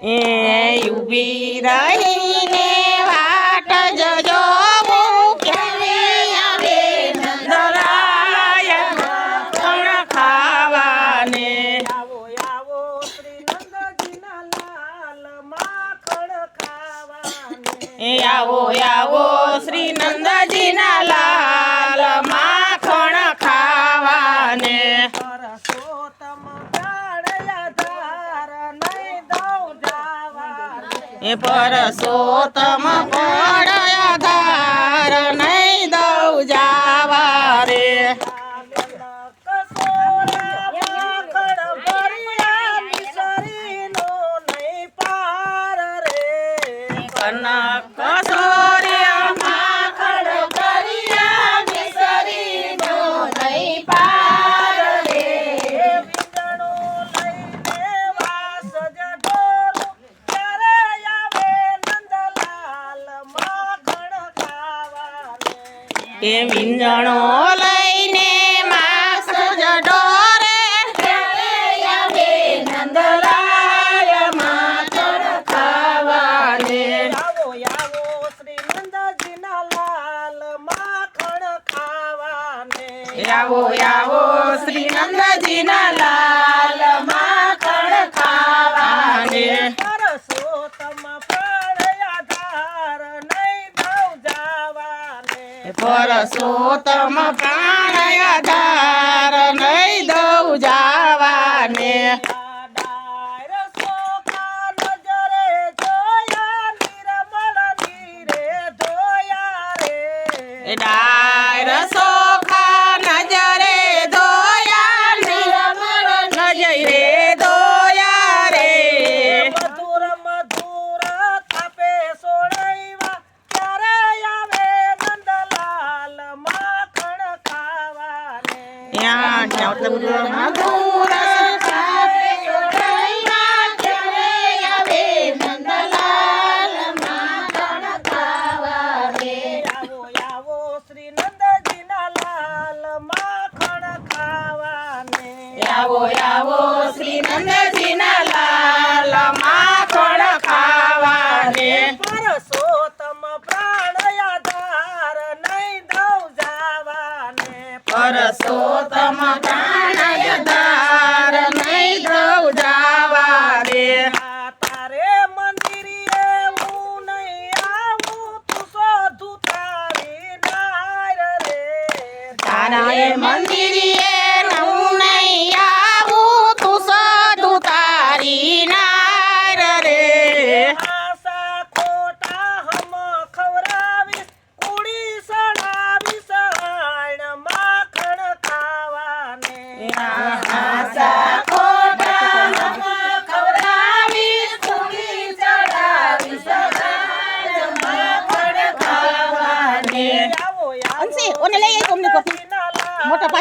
એ ઊભી રહીને વાટ જજો આવો આવો શ્રી નંદજીના એ પરસોતમ પડ ધાર નહીં દઉં જાવા રે. કનક એ વિંજણો લઈને માસ જડોરે ત્યારે આવે નંદલાય ખાવાને આવો આવો શ્રી નંદજીના લાલ માખણ ખાવાને. આવો આવો શ્રી નંદજીના લાલ માખણ ખાવાને. જાવાને પરસોત્તમ પ્રાણ આધાર નહીં દઉં જાવાને. ડાયર આવે આવો શ્રી નંદજીના લાલ માખણ ખાવાને આવો આવો શ્રી નંદજીના લાલ માખણ ખાવાને પરસોત્તમ પ્રાણયા ધાર નહીં દઉં જાવાને પરસોત્તમ પ્રાણયધાર નહીં દઉં જાવા રે આ તારે મંદિરે હું નહીં આવું તું શોધું તારી નાર રે તારા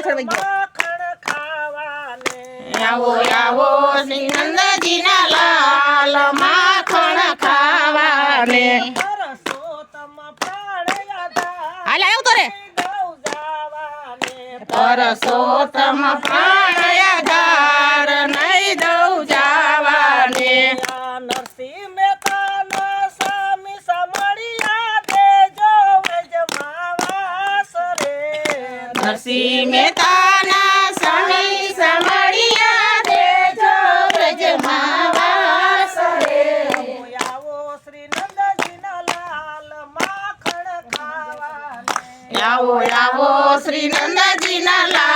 લાલ મોટા પાછળ વઈ ગયો. ખાવાને. આવો આવો નંદજીના લાલ માખણ ખાવાને. હાલ આવ્યો તો રે. પરસોત્તમ પ્રાણ નરસિંહ મહેતાના સ્વામી સમળિયા દેજો વ્રજમાં વાસ રે. આવો આવો શ્રી નંદજીના લાલ માખણ ખાવાને. આવો આવો શ્રી નંદજીના લાલ